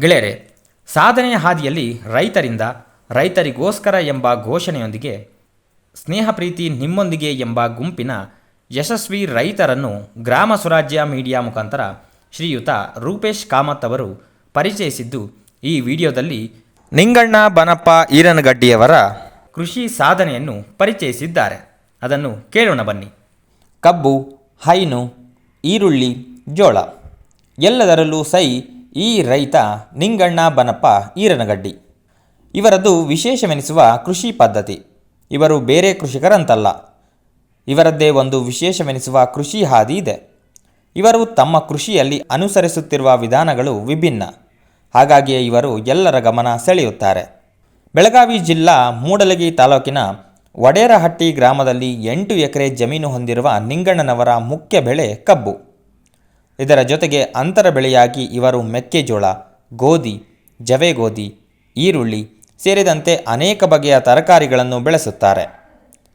ಗೆಳೆಯರೆ, ಸಾಧನೆಯ ಹಾದಿಯಲ್ಲಿ ರೈತರಿಂದ ರೈತರಿಗೋಸ್ಕರ ಎಂಬ ಘೋಷಣೆಯೊಂದಿಗೆ ಸ್ನೇಹ ಪ್ರೀತಿ ನಿಮ್ಮೊಂದಿಗೆ ಎಂಬ ಗುಂಪಿನ ಯಶಸ್ವಿ ರೈತರನ್ನು ಗ್ರಾಮ ಸ್ವರಾಜ್ಯ ಮೀಡಿಯಾ ಮುಖಾಂತರ ಶ್ರೀಯುತ ರೂಪೇಶ್ ಕಾಮತ್ ಅವರು ಪರಿಚಯಿಸಿದ್ದು ಈ ವಿಡಿಯೋದಲ್ಲಿ ನಿಂಗಣ್ಣ ಬನಪ್ಪ ಈರನಗಡ್ಡಿಯವರ ಕೃಷಿ ಸಾಧನೆಯನ್ನು ಪರಿಚಯಿಸಿದ್ದಾರೆ. ಅದನ್ನು ಕೇಳೋಣ ಬನ್ನಿ. ಕಬ್ಬು, ಹೈನು, ಈರುಳ್ಳಿ, ಜೋಳ, ಎಲ್ಲದರಲ್ಲೂ ಸೈ ಈ ರೈತ ನಿಂಗಣ್ಣ ಬನಪ್ಪ ಈರನಗಡ್ಡಿ. ಇವರದು ವಿಶೇಷವೆನಿಸುವ ಕೃಷಿ ಪದ್ಧತಿ. ಇವರು ಬೇರೆ ಕೃಷಿಕರಂತಲ್ಲ. ಇವರದ್ದೇ ಒಂದು ವಿಶೇಷವೆನಿಸುವ ಕೃಷಿ ಹಾದಿ ಇದೆ. ಇವರು ತಮ್ಮ ಕೃಷಿಯಲ್ಲಿ ಅನುಸರಿಸುತ್ತಿರುವ ವಿಧಾನಗಳು ವಿಭಿನ್ನ. ಹಾಗಾಗಿಯೇ ಇವರು ಎಲ್ಲರ ಗಮನ ಸೆಳೆಯುತ್ತಾರೆ. ಬೆಳಗಾವಿ ಜಿಲ್ಲಾ ಮೂಡಲಗಿ ತಾಲೂಕಿನ ವಡೇರಹಟ್ಟಿ ಗ್ರಾಮದಲ್ಲಿ ಎಂಟು ಎಕರೆ ಜಮೀನು ಹೊಂದಿರುವ ನಿಂಗಣ್ಣನವರ ಮುಖ್ಯ ಬೆಳೆ ಕಬ್ಬು. ಇದರ ಜೊತೆಗೆ ಅಂತರ ಬೆಳೆಯಾಗಿ ಇವರು ಮೆಕ್ಕೆಜೋಳ, ಗೋಧಿ, ಜವೆಗೋಧಿ, ಈರುಳ್ಳಿ ಸೇರಿದಂತೆ ಅನೇಕ ಬಗೆಯ ತರಕಾರಿಗಳನ್ನು ಬೆಳೆಸುತ್ತಾರೆ.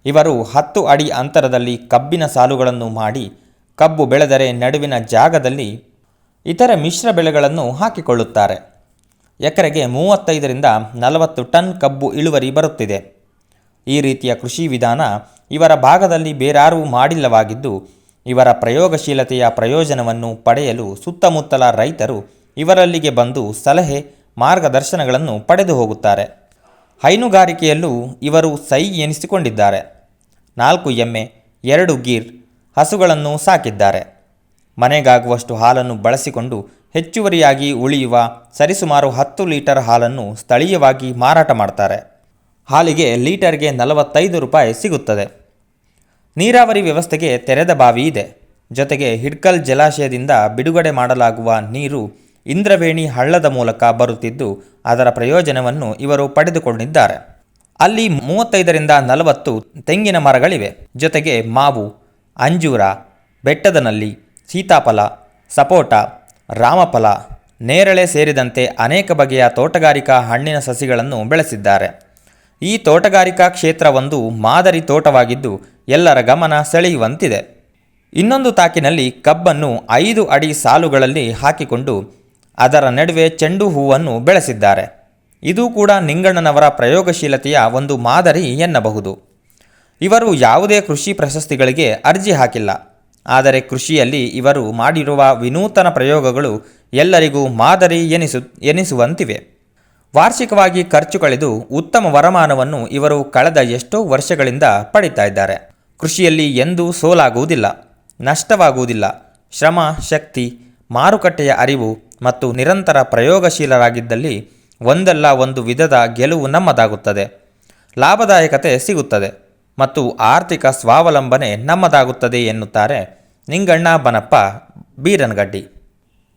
ಇವರು ಹತ್ತು ಅಡಿ ಅಂತರದಲ್ಲಿ ಕಬ್ಬಿನ ಸಾಲುಗಳನ್ನು ಮಾಡಿ ಕಬ್ಬು ಬೆಳೆದರೆ ನಡುವಿನ ಜಾಗದಲ್ಲಿ ಇತರ ಮಿಶ್ರ ಬೆಳೆಗಳನ್ನು ಹಾಕಿಕೊಳ್ಳುತ್ತಾರೆ. ಎಕರೆಗೆ ಮೂವತ್ತೈದರಿಂದ ನಲವತ್ತು ಟನ್ ಕಬ್ಬು ಇಳುವರಿ ಬರುತ್ತಿದೆ. ಈ ರೀತಿಯ ಕೃಷಿ ವಿಧಾನ ಇವರ ಭಾಗದಲ್ಲಿ ಬೇರಾರೂ ಮಾಡಿಲ್ಲವಾಗಿದ್ದು ಇವರ ಪ್ರಯೋಗಶೀಲತೆಯ ಪ್ರಯೋಜನವನ್ನು ಪಡೆಯಲು ಸುತ್ತಮುತ್ತಲ ರೈತರು ಇವರಲ್ಲಿಗೆ ಬಂದು ಸಲಹೆ, ಮಾರ್ಗದರ್ಶನಗಳನ್ನು ಪಡೆದು ಹೋಗುತ್ತಾರೆ. ಹೈನುಗಾರಿಕೆಯಲ್ಲೂ ಇವರು ಸೈ ಎನಿಸಿಕೊಂಡಿದ್ದಾರೆ. ನಾಲ್ಕು ಎಮ್ಮೆ, ಎರಡು ಗೀರ್, ಹಸುಗಳನ್ನು ಸಾಕಿದ್ದಾರೆ. ಮನೆಗಾಗುವಷ್ಟು ಹಾಲನ್ನು ಬಳಸಿಕೊಂಡು ಹೆಚ್ಚುವರಿಯಾಗಿ ಉಳಿಯುವ ಸರಿಸುಮಾರು ಹತ್ತು ಲೀಟರ್ ಹಾಲನ್ನು ಸ್ಥಳೀಯವಾಗಿ ಮಾರಾಟ ಮಾಡ್ತಾರೆ. ಹಾಲಿಗೆ ಲೀಟರ್ಗೆ ನಲವತ್ತೈದು ರೂಪಾಯಿ ಸಿಗುತ್ತದೆ. ನೀರಾವರಿ ವ್ಯವಸ್ಥೆಗೆ ತೆರೆದ ಬಾವಿ ಇದೆ. ಜೊತೆಗೆ ಹಿಡ್ಕಲ್ ಜಲಾಶಯದಿಂದ ಬಿಡುಗಡೆ ಮಾಡಲಾಗುವ ನೀರು ಇಂದ್ರವೇಣಿ ಹಳ್ಳದ ಮೂಲಕ ಬರುತ್ತಿದ್ದು, ಅದರ ಪ್ರಯೋಜನವನ್ನು ಇವರು ಪಡೆದುಕೊಂಡಿದ್ದಾರೆ. ಅಲ್ಲಿ ಮೂವತ್ತೈದರಿಂದ ನಲವತ್ತು ತೆಂಗಿನ ಮರಗಳಿವೆ. ಜೊತೆಗೆ ಮಾವು, ಅಂಜೂರ ಬೆಟ್ಟದನಲ್ಲಿ ಸೀತಾಫಲ, ಸಪೋಟ, ರಾಮಫಲ, ನೇರಳೆ ಸೇರಿದಂತೆ ಅನೇಕ ಬಗೆಯ ತೋಟಗಾರಿಕಾ ಹಣ್ಣಿನ ಸಸಿಗಳನ್ನು ಬೆಳೆಸಿದ್ದಾರೆ. ಈ ತೋಟಗಾರಿಕಾ ಕ್ಷೇತ್ರವೊಂದು ಮಾದರಿ ತೋಟವಾಗಿದ್ದು ಎಲ್ಲರ ಗಮನ ಸೆಳೆಯುವಂತಿದೆ. ಇನ್ನೊಂದು ತಾಕಿನಲ್ಲಿ ಕಬ್ಬನ್ನು ಐದು ಅಡಿ ಸಾಲುಗಳಲ್ಲಿ ಹಾಕಿಕೊಂಡು ಅದರ ನಡುವೆ ಚೆಂಡು ಹೂವನ್ನು ಬೆಳೆಸಿದ್ದಾರೆ. ಇದು ಕೂಡ ನಿಂಗಣ್ಣನವರ ಪ್ರಯೋಗಶೀಲತೆಯ ಒಂದು ಮಾದರಿ ಎನ್ನಬಹುದು. ಇವರು ಯಾವುದೇ ಕೃಷಿ ಪ್ರಶಸ್ತಿಗಳಿಗೆ ಅರ್ಜಿ ಹಾಕಿಲ್ಲ. ಆದರೆ ಕೃಷಿಯಲ್ಲಿ ಇವರು ಮಾಡಿರುವ ವಿನೂತನ ಪ್ರಯೋಗಗಳು ಎಲ್ಲರಿಗೂ ಮಾದರಿ ಎನಿಸು, ಎನಿಸುವಂತಿವೆ. ವಾರ್ಷಿಕವಾಗಿ ಖರ್ಚು ಕಳೆದು ಉತ್ತಮ ವರಮಾನವನ್ನು ಇವರು ಕಳೆದ ಎಷ್ಟೋ ವರ್ಷಗಳಿಂದ ಪಡಿತಾ ಇದ್ದಾರೆ. ಕೃಷಿಯಲ್ಲಿ ಎಂದೂ ಸೋಲಾಗುವುದಿಲ್ಲ, ನಷ್ಟವಾಗುವುದಿಲ್ಲ. ಶ್ರಮ, ಶಕ್ತಿ, ಮಾರುಕಟ್ಟೆಯ ಅರಿವು ಮತ್ತು ನಿರಂತರ ಪ್ರಯೋಗಶೀಲರಾಗಿದ್ದಲ್ಲಿ ಒಂದಲ್ಲ ಒಂದು ವಿಧದ ಗೆಲುವು ನಮ್ಮದಾಗುತ್ತದೆ. ಲಾಭದಾಯಕತೆ ಸಿಗುತ್ತದೆ ಮತ್ತು ಆರ್ಥಿಕ ಸ್ವಾವಲಂಬನೆ ನಮ್ಮದಾಗುತ್ತದೆ ಎನ್ನುತ್ತಾರೆ ನಿಂಗಣ್ಣ ಬನಪ್ಪ ಬೀರನಗಡ್ಡಿ.